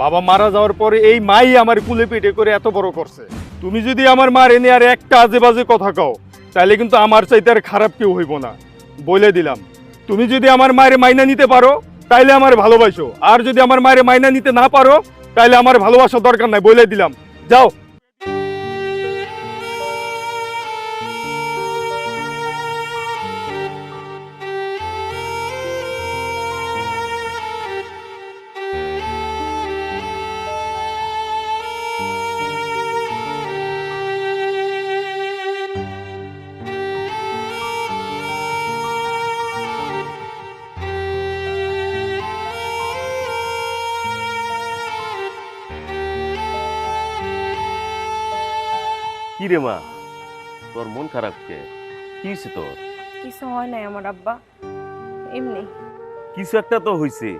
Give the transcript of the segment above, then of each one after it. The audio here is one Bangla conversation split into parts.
বাবা মারা যাওয়ার পরে এই মাই আমার কুলে পেটে করে এত বড় করছে। তুমি যদি আমার মার এনে আর একটা আজে বাজে কথা কও তাহলে কিন্তু আমার চাইতে আর খারাপ কেউ হইব না। বলে দিলাম, তুমি যদি আমার মায়ের মাইনা নিতে পারো, তাইলে আমার ভালোবাসো। আর যদি আমার মায়ের মাইনা নিতে না পারো, তাইলে আমার ভালোবাসার দরকার নাই, বলে দিলাম। যাও কি রে মা? তোর মন খারাপ কে? কি হয়েছে তোর? কিছু হয় নাই আমার আব্বা। এমনি। কিছু একটা তো হইছে।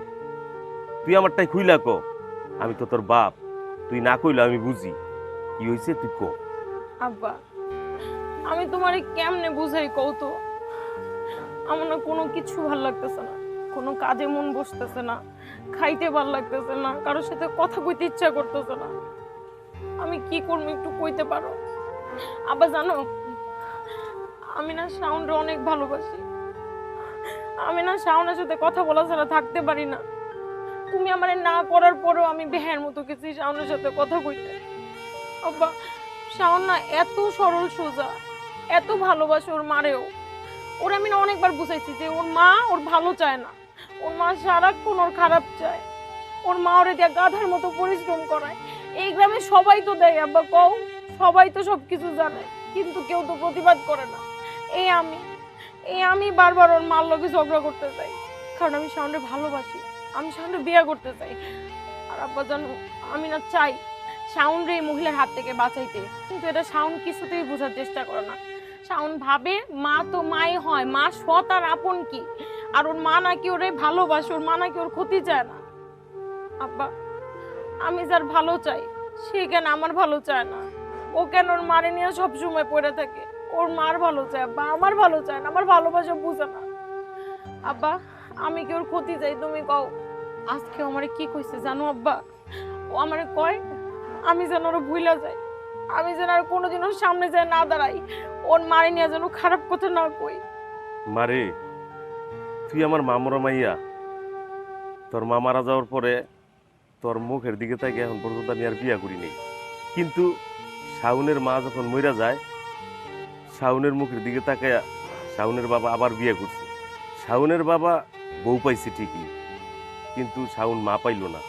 তুই আমারটাই খুইলা ক। আমি তো তোর বাপ। তুই না কইলে আমি বুঝি। কি হয়েছে তুই ক। আব্বা আমি তোমারে কেমনে বুঝাই কও কৌতো আমার না কোনো কিছু ভালো লাগতেছে না। কোনো কাজে মন বসতেছে না। খাইতে ভালো লাগতেছে না। কারোর সাথে কথা কইতে ইচ্ছা করতেছে না। আমি কি করব একটু কইতে পারো? আবার জানো, আমি না সাউন্ডে অনেক ভালোবাসি। আমি না শাওনের সাথে কথা বলা ছাড়া থাকতে পারি না। তুমি আমারে না করার পরেও আমি বেহের মতো গেছি শাওনের সাথে কথা কইতে। আব্বা, শাওন না এত সরল সোজা, এত ভালোবাসে ওর মারেও। ওর আমি না অনেকবার বুঝাইছি যে ওর মা ওর ভালো চায় না। ওর মা সারাক্ষণ ওর খারাপ চায়। ওর মা ওরে দিয়া গাধার মতো পরিশ্রম করায়। সবাই তো দেয়, আব্বা, কও। সবাই তো সব কিছু জানে, কিন্তু কেউ তো প্রতিবাদ করে না। এই আমি এই আমি বারবার ওর মার লগে ঝগড়া করতে চাই কারণ আমি শাওনরে ভালোবাসি, আমি শাওনরে বিয়ে করতে চাই। আর আব্বা, জানো, আমি না চাই রে এই মহিলার হাত থেকে বাঁচাইতে, কিন্তু এটা শাওন কিছুতেই বোঝার চেষ্টা করে না। শাওন ভাবে, মা তো মাই হয়, মা সৎ আর আপন কি? আর ওর মা নাকি ওরে ভালোবাসে, ওর মা নাকি ওর ক্ষতি চায় না। আব্বা, আমি যার ভালো চাই সে কেন আমার ভালো চায় না? ও কেন ওর মারে নিয়ে সবসময় পড়ে থাকে? ওর মার ভালো চায় আব্বা আমার ভালো চায় না, আমার ভালোবাসা বুঝে না। আব্বা, আমি কি ওর ক্ষতি চাই, তুমি কও। আজকে আমারে কি কইছে জানো আব্বা? ও আমারে কয়, আমি যেন ওরা ভুলা যাই। আমি যেন আর কোনোদিন ওর সামনে যায় না দাঁড়াই। ওর মারে নিয়ে যেন খারাপ কথা না কই। মারে, তুই আমার মামরা মাইয়া। তোর মা মারা যাওয়ার পরে তোর মুখের দিকে তাকে এখন পর্যন্ত আমি আর বিয়া করিনি। কিন্তু শাউনের মা যখন মইরা যায় শাউনের মুখের দিকে তাকে শাউনের বাবা আবার বিয়ে করছে। শাউনের বাবা বউ পাইছে ঠিকই, কিন্তু শাউন মা পাইল না।